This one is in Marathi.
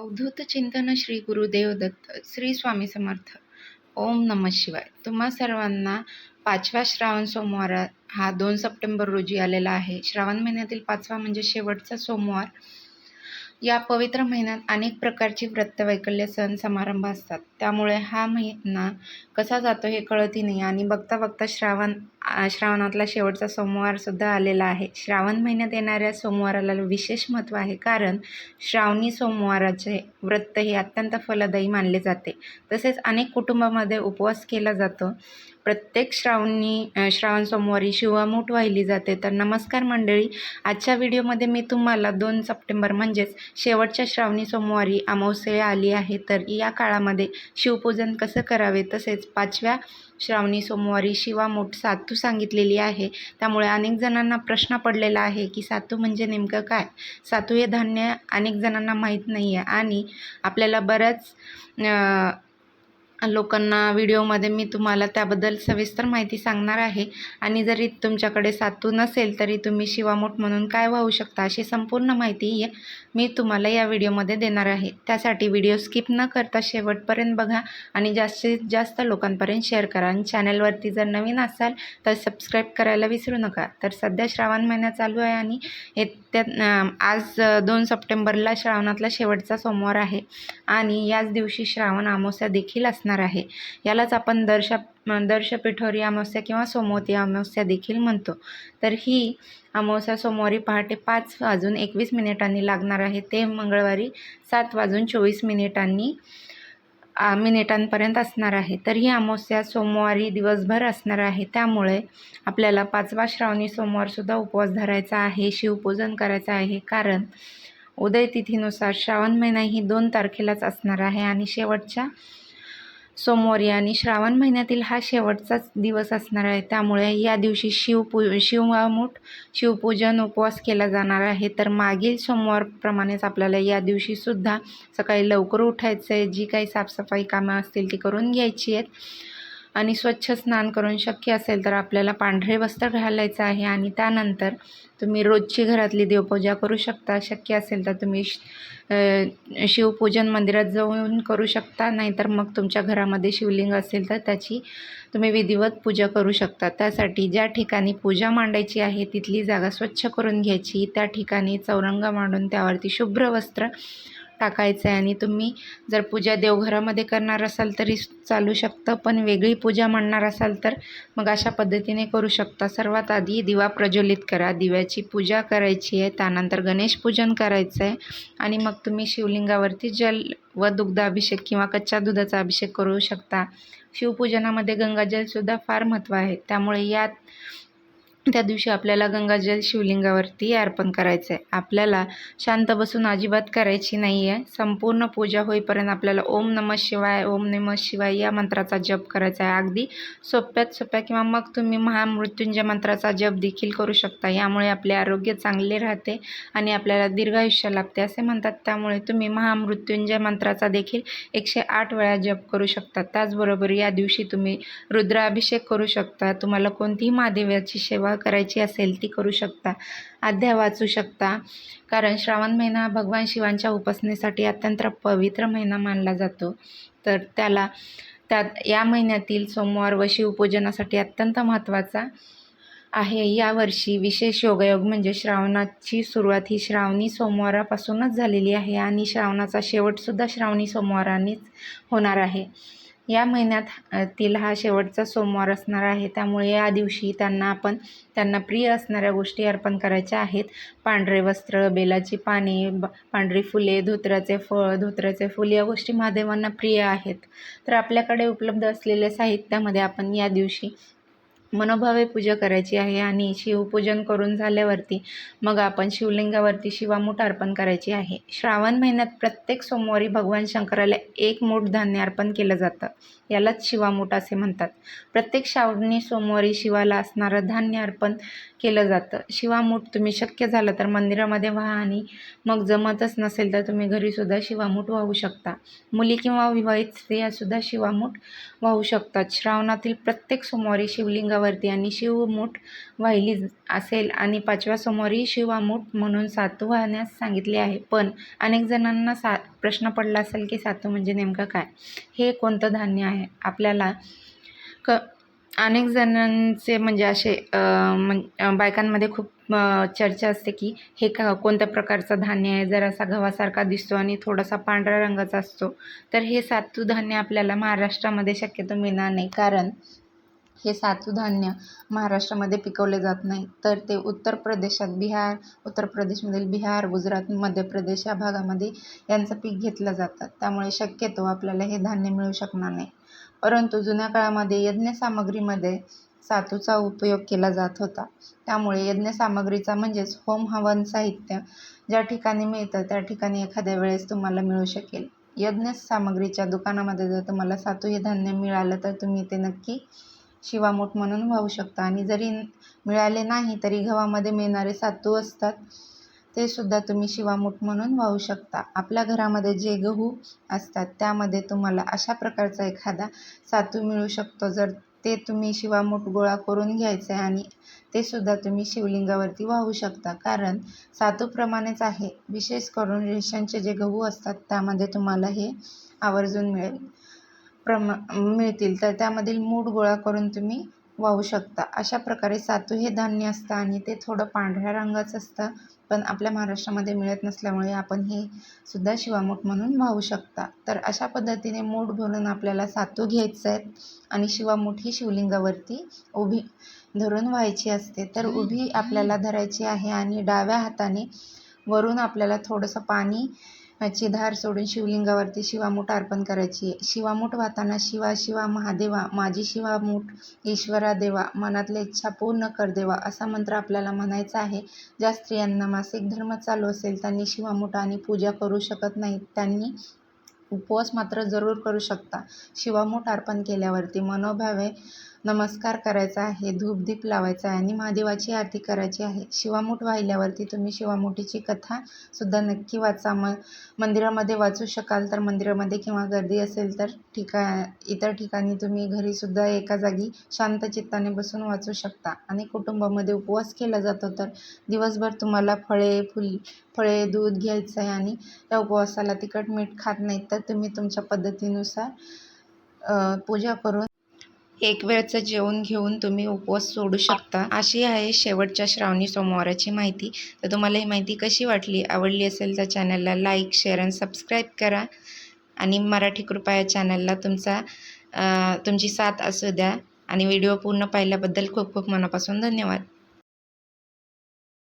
अवधूत चिंतन श्री गुरुदेव दत्त श्री स्वामी समर्थ. ओम नमः शिवाय. तुम्हा सर्वांना पाचवा श्रावण सोमवार हा दोन सप्टेंबर रोजी आलेला आहे. श्रावण महिन्यातील पाचवा म्हणजे शेवटचा सोमवार. या पवित्र महिन्यात अनेक प्रकारची व्रतवैकल्य सण समारंभ असतात. त्यामुळे हा महिना कसा जातो हे कळतही नाही. आणि बघता बघता श्रावण श्रावणातला शेवटचा सोमवारसुद्धा आलेला आहे. श्रावण महिन्यात येणाऱ्या सोमवाराला विशेष महत्त्व आहे कारण श्रावणी सोमवाराचे व्रत हे अत्यंत फलदायी मानले जाते. तसेच अनेक कुटुंबामध्ये उपवास केला जातो. प्रत्येक श्रावणी श्रावण सोमवारी शिवामूठ वाहिली जाते. तर नमस्कार मंडळी आजच्या व्हिडिओमध्ये मी तुम्हाला दोन सप्टेंबर म्हणजेच शेवटच्या श्रावणी सोमवारी अमावस्या आली आहे. तर या काळामध्ये शिवपूजन कसं करावे? तसेच पाचव्या श्रावणी सोमवारी शिवामूठ सातू सांगितलेली आहे. त्यामुळे अनेक जणांना प्रश्न पडलेला आहे की सातू म्हणजे नेमकं काय? सातू हे धान्य अनेक जणांना माहीत नाही आहे आणि आपल्याला बऱ्याच लोकांना व्हिडिओमध्ये मी तुम्हाला त्याबद्दल सविस्तर माहिती सांगणार आहे. आणि जरी तुमच्याकडे सातू नसेल तरी तुम्ही शिवामोठ म्हणून काय वाहू शकता अशी संपूर्ण माहिती मी तुम्हाला या व्हिडिओमध्ये देणार आहे. त्यासाठी व्हिडिओ स्किप न करता शेवटपर्यंत बघा आणि जास्तीत जास्त लोकांपर्यंत शेअर करा. आणि चॅनलवरती जर नवीन असाल तर सबस्क्राईब करायला विसरू नका. तर सध्या श्रावण महिना चालू आहे आणि येत्या आज दोन सप्टेंबरला श्रावणातला शेवटचा सोमवार आहे. आणि याच दिवशी श्रावण अमावस्या देखील असणार असणार आहे. यालाच आपण दर्श दर्श पिठोरी अमावस्या किंवा सोमवती अमावस्या देखील म्हणतो. तर ही अमावस्या सोमवारी पहाटे पाच वाजून एकवीस मिनिटांनी लागणार आहे. ते मंगळवारी सात वाजून चोवीस मिनिटांनी मिनिटांपर्यंत असणार आहे. तर ही अमावस्या सोमवारी दिवसभर असणार आहे. त्यामुळे आपल्याला पाचवा श्रावणी सोमवारसुद्धा उपवास धरायचा आहे शिवपूजन करायचं आहे. कारण उदय तिथीनुसार श्रावण महिना ही दोन तारखेलाच असणार आहे आणि शेवटच्या सोमवारी आणि श्रावण महिन्यातील हा शेवटचाच दिवस असणार आहे. त्यामुळे या दिवशी शिवपू शिवमूठ शिवपूजन उपवास केला जाणार आहे. तर मागील सोमवारप्रमाणेच आपल्याला या दिवशीसुद्धा सकाळी लवकर उठायचं आहे जी काही साफसफाई कामं असतील ती करून घ्यायची आहेत. आणि स्वच्छ स्नान करून शक्य असेल तर आपल्याला पांढरे वस्त्र घालायचं आहे आणि त्यानंतर तुम्ही रोजची घरातली देवपूजा करू शकता. शक्य असेल तर तुम्ही शिवपूजन मंदिरात जाऊन करू शकता. नाहीतर मग तुमच्या घरामध्ये शिवलिंग असेल तर त्याची तुम्ही विधिवत पूजा करू शकता. त्यासाठी ज्या ठिकाणी पूजा मांडायची आहे तिथली जागा स्वच्छ करून घ्यायची. त्या ठिकाणी चौरंग मांडून त्यावरती शुभ्र वस्त्र टाकायचं आहे आणि तुम्ही जर पूजा देवघरामध्ये करणार असाल तरी चालू शकतं पण वेगळी पूजा म्हणणार असाल तर मग अशा पद्धतीने करू शकता. सर्वात आधी दिवा प्रज्वलित करा. दिव्याची पूजा करायची आहे त्यानंतर गणेश पूजन करायचं आहे आणि मग तुम्ही शिवलिंगावरती जल व दुग्धाभिषेक किंवा कच्च्या दुधाचा अभिषेक करू शकता. शिवपूजनामध्ये गंगाजलसुद्धा फार महत्त्व आहे. त्यामुळे यात त्या दिवशी आपल्याला गंगाजल शिवलिंगावरती अर्पण करायचं आहे आपल्याला शांत बसून अजिबात करायची नाही आहे संपूर्ण पूजा होईपर्यंत आपल्याला ओम नमः शिवाय ओम नमः शिवाय या मंत्राचा जप करायचा आहे. अगदी सोप्यात सोप्या किंवा मग तुम्ही महामृत्युंजय मंत्राचा जप देखील करू शकता. यामुळे आपले आरोग्य चांगले राहते आणि आपल्याला दीर्घायुष्य लाभते असे म्हणतात. त्यामुळे तुम्ही महामृत्युंजय मंत्राचा देखील एकशे आठ वेळा जप करू शकता. त्याचबरोबर या दिवशी तुम्ही रुद्राभिषेक करू शकता. तुम्हाला कोणतीही महादेवाची सेवा करायची असेल ती करू शकता. अध्याय वाचू शकता. कारण श्रावण महिना भगवान शिवांच्या उपासनेसाठी अत्यंत पवित्र महिना मानला जातो. तर त्याला त्यात या महिन्यातील सोमवार व शिवपूजनासाठी अत्यंत महत्त्वाचा आहे. यावर्षी विशेष योगायोग म्हणजे श्रावणाची सुरुवात ही श्रावणी सोमवारापासूनच झालेली आहे आणि श्रावणाचा शेवटसुद्धा श्रावणी सोमवारानेच होणार आहे. या महिन्यात तील हा शेवटचा सोमवार असणार आहे. त्यामुळे या दिवशी त्यांना आपण त्यांना प्रिय असणाऱ्या गोष्टी अर्पण करायच्या आहेत. पांढरे वस्त्र बेलाची पाने पांढरी फुले धोत्राचे फळ धोत्राचे फुल या गोष्टी महादेवांना प्रिय आहेत. तर आपल्याकडे उपलब्ध असलेल्या साहित्यामध्ये आपण या दिवशी मनोभावे पूजा करायची आहे आणि शिवपूजन करून झाल्यावरती मग आपण शिवलिंगावरती शिवामूठ अर्पण करायची आहे. श्रावण महिन्यात प्रत्येक सोमवारी भगवान शंकराला एक मूठ धान्य अर्पण केलं जातं. यालाच शिवामूठ असे म्हणतात. प्रत्येक श्रावणी सोमवारी शिवाला असणारं धान्य अर्पण केलं जातं. शिवामूठ तुम्ही शक्य झालं तर मंदिरामध्ये व्हा आणि मग जमतच नसेल तर तुम्ही घरीसुद्धा शिवामूठ वाहू शकता. मुली किंवा विवाहित स्त्रियासुद्धा शिवामूठ वाहू शकतात. श्रावणातील प्रत्येक सोमवारी शिवलिंगा शिवलिंगावरती आणि शिवमूठ वाहिली असेल आणि पाचव्या सोमवारी शिवामूठ म्हणून सातू वाहण्यास सांगितले आहे. पण अनेक जणांना सा प्रश्न पडला असेल की सातू म्हणजे नेमकं काय? हे कोणतं धान्य आहे? आपल्याला क अनेक जणांचे म्हणजे असे बायकांमध्ये खूप चर्चा असते की हे का कोणत्या प्रकारचं धान्य आहे? जरासा गव्हासारखा दिसतो आणि थोडासा पांढऱ्या रंगाचा असतो तर हे सातू धान्य आपल्याला महाराष्ट्रामध्ये शक्यतो मिळणार नाही. कारण हे सातू धान्य महाराष्ट्रामध्ये पिकवले जात नाही. तर ते उत्तर प्रदेशात बिहार उत्तर प्रदेशमधील बिहार गुजरात मध्य प्रदेश या भागामध्ये यांचं पीक घेतलं जातं. त्यामुळे शक्यतो आपल्याला हे धान्य मिळू शकणार नाही. परंतु जुन्या काळामध्ये यज्ञसामग्रीमध्ये सातूचा उपयोग केला जात होता. त्यामुळे यज्ञसामग्रीचा म्हणजेच होम हवन साहित्य ज्या ठिकाणी मिळतं त्या ठिकाणी एखाद्या वेळेस तुम्हाला मिळू शकेल. यज्ञ सामग्रीच्या दुकानामध्ये जर तुम्हाला सातू हे धान्य मिळालं तर तुम्ही ते नक्की शिवामूठ म्हणून वाहू शकता. आणि जरी मिळाले नाही तरी गव्हामध्ये मिळणारे सातू असतात. ते सुद्धा तुम्ही शिवामूठ म्हणून वाहू शकता. आपल्या घरामध्ये जे गहू असतात त्यामध्ये तुम्हाला अशा प्रकारचा एखादा सातू मिळू शकतो. जर ते तुम्ही शिवामूठ गोळा करून घ्यायचं आहे आणि ते सुद्धा तुम्ही शिवलिंगावरती वाहू शकता. कारण सातूप्रमाणेच आहे. विशेष करून रेशनचे जे गहू असतात त्यामध्ये तुम्हाला हे आवर्जून मिळेल. प्रमा मिळतील तर त्यामधील मूठ गोळा करून तुम्ही वाहू शकता. अशा प्रकारे सातू हे धान्य असतं आणि ते थोडं पांढऱ्या रंगाचं असतं पण आपल्या महाराष्ट्रामध्ये मिळत नसल्यामुळे आपण हे सुद्धा शिवामूठ म्हणून वाहू शकता. तर अशा पद्धतीने मूठ भरून आपल्याला सातू घ्यायचं आहे आणि शिवामूठ ही शिवलिंगावरती उभी धरून व्हायची असते. तर उभी आपल्याला धरायची आहे आणि डाव्या हाताने वरून आपल्याला थोडंसं पाणी ची धार सोडून शिवलिंगावरती शिवामूठ अर्पण करायची. आहे शिवामूठ वाहताना शिवा शिवा महादेवा माझी शिवामूठ ईश्वरा देवा मनातल्या इच्छा पूर्ण कर देवा असा मंत्र आपल्याला म्हणायचा आहे. ज्या स्त्रियांना मासिक धर्म चालू असेल त्यांनी शिवामूठ आणि पूजा करू शकत नाहीत. त्यांनी उपवास मात्र जरूर करू शकता. शिवामूठ अर्पण केल्यावरती मनोभावे नमस्कार करायचा आहे धूपदीप लावायचा आहे आणि महादेवाची आरती करायची आहे. शिवामूठ वाहिल्यावरती तुम्ही शिवामुठीची कथा सुद्धा नक्की वाचा. म मंदिरामध्ये वाचू शकाल तर मंदिरामध्ये किंवा गर्दी असेल तर ठिका इतर ठिकाणी तुम्ही घरीसुद्धा एका जागी शांत चित्ताने बसून वाचू शकता आणि कुटुंबामध्ये उपवास केला जातो तर दिवसभर तुम्हाला फळे फुल फळे दूध घ्यायचं आहे आणि त्या उपवासाला तिखट मीठ खात नाहीत तर तुम्ही तुमच्या पद्धतीनुसार पूजा करून एक वेळचं जेवण घेऊन तुम्ही उपवास सोडू शकता. अशी आहे शेवटच्या श्रावणी सोमवाराची माहिती. तर तुम्हाला ही माहिती कशी वाटली आवडली असेल तर चॅनलला लाईक शेअर आणि सबस्क्राईब करा. आणि मराठी कृपा या चॅनलला तुमचा तुमची साथ असू द्या. आणि व्हिडिओ पूर्ण पाहिल्याबद्दल खूप खूप मनापासून धन्यवाद.